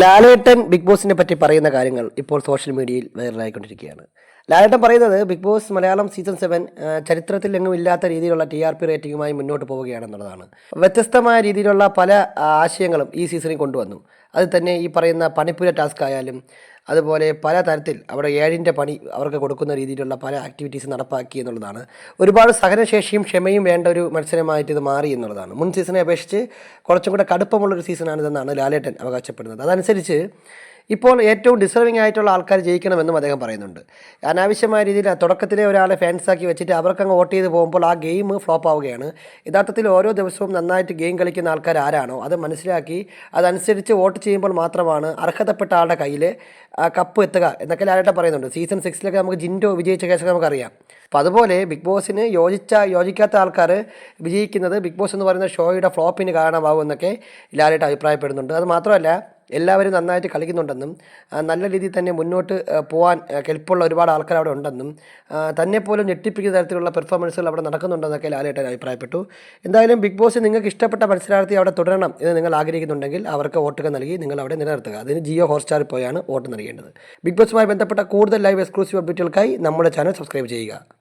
ലാലേട്ടൻ big ബോസിനെ പറ്റി പറയുന്ന കാര്യങ്ങൾ ഇപ്പോൾ സോഷ്യൽ മീഡിയയിൽ വൈറലായിക്കൊണ്ടിരിക്കുകയാണ്. ലാലേട്ടൻ പറയുന്നത് Bigg Boss Malayalam season seven ചരിത്രത്തിൽ എങ്ങും ഇല്ലാത്ത രീതിയിലുള്ള ടി ആർ പി റേറ്റിംഗുമായി മുന്നോട്ട് പോവുകയാണെന്നുള്ളതാണ്. വ്യത്യസ്തമായ രീതിയിലുള്ള പല ആശയങ്ങളും ഈ സീസണിൽ കൊണ്ടുവന്നു. അത് തന്നെ ഈ പറയുന്ന പണിപ്പുര ടാസ്ക് ആയാലും അതുപോലെ പല തരത്തിൽ അവിടെ ഏഴിന്റെ പണി അവർക്ക് കൊടുക്കുന്ന രീതിയിലുള്ള പല ആക്ടിവിറ്റീസ് നടപ്പാക്കി എന്നുള്ളതാണ്. ഒരുപാട് സഹനശേഷിയും ക്ഷമയും വേണ്ട ഒരു മത്സരമായിട്ട് ഇത് മാറി എന്നുള്ളതാണ്. മുൻ സീസണെ അപേക്ഷിച്ച് കുറച്ചും കൂടെ കടുപ്പമുള്ളൊരു സീസണാണിതെന്നാണ് ലാലേട്ടൻ അവകാശപ്പെടുന്നത്. അതനുസരിച്ച് ഇപ്പോൾ ഏറ്റവും ഡിസർവിംഗ് ആയിട്ടുള്ള ആൾക്കാർ ജയിക്കണമെന്നും അദ്ദേഹം പറയുന്നുണ്ട്. അനാവശ്യമായ രീതിയിൽ തുടക്കത്തിലെ ഒരാളെ ഫാൻസാക്കി വെച്ചിട്ട് അവർക്കങ്ങ് വോട്ട് ചെയ്ത് പോകുമ്പോൾ ആ ഗെയിം ഫ്ലോപ്പ് ആവുകയാണ്. യഥാർത്ഥത്തിൽ ഓരോ ദിവസവും നന്നായിട്ട് ഗെയിം കളിക്കുന്ന ആൾക്കാർ ആരാണോ അത് മനസ്സിലാക്കി അതനുസരിച്ച് വോട്ട് ചെയ്യുമ്പോൾ മാത്രമാണ് അർഹതപ്പെട്ട ആളുടെ കയ്യിൽ ആ കപ്പ് എത്തുക എന്നൊക്കെ ലാലേട്ട പറയുന്നുണ്ട്. സീസൺ സിക്സിലൊക്കെ നമുക്ക് ജിൻഡോ വിജയിച്ച കേസൊക്കെ നമുക്കറിയാം. അപ്പോൾ അതുപോലെ ബിഗ് ബോസിന് യോജിച്ച യോജിക്കാത്ത ആൾക്കാർ വിജയിക്കുന്നത് ബിഗ് ബോസ് എന്ന് പറയുന്ന ഷോയുടെ ഫ്ലോപ്പിന് കാരണമാകും എന്നൊക്കെ ലാലേട്ട് അഭിപ്രായപ്പെടുന്നുണ്ട്. അത് മാത്രമല്ല എല്ലാവരും നന്നായിട്ട് കളിക്കുന്നുണ്ടെന്നും നല്ല രീതിയിൽ തന്നെ മുന്നോട്ട് പോകാൻ കെൽപ്പുള്ള ഒരുപാട് ആൾക്കാർ അവിടെ ഉണ്ടെന്നും തന്നെ പോലും ഞെട്ടിപ്പിക്കുന്ന തരത്തിലുള്ള പെർഫോമൻസുകൾ അവിടെ നടക്കുന്നുണ്ടെന്നൊക്കെ ലാലേട്ടൻ അഭിപ്രായപ്പെട്ടു. എന്തായാലും ബിഗ് ബോസ് നിങ്ങൾക്ക് ഇഷ്ടപ്പെട്ട മത്സരാർത്ഥി അവിടെ തുടരണം എന്ന് നിങ്ങൾ ആഗ്രഹിക്കുന്നുണ്ടെങ്കിൽ അവർക്ക് വോട്ടുകൾ നൽകി നിങ്ങൾ അവിടെ നിലനിർത്തുക. അതിന് ജിയോ ഹോട്ട്സ്റ്റാറിൽ പോയാണ് വോട്ട് നൽകേണ്ടത്. ബിഗ് ബോസുമായി ബന്ധപ്പെട്ട കൂടുതൽ ലൈവ് എക്സ്ക്ലൂസീവ് അപ്ഡേറ്റുകൾക്കായി നമ്മുടെ ചാനൽ സബ്സ്ക്രൈബ് ചെയ്യുക.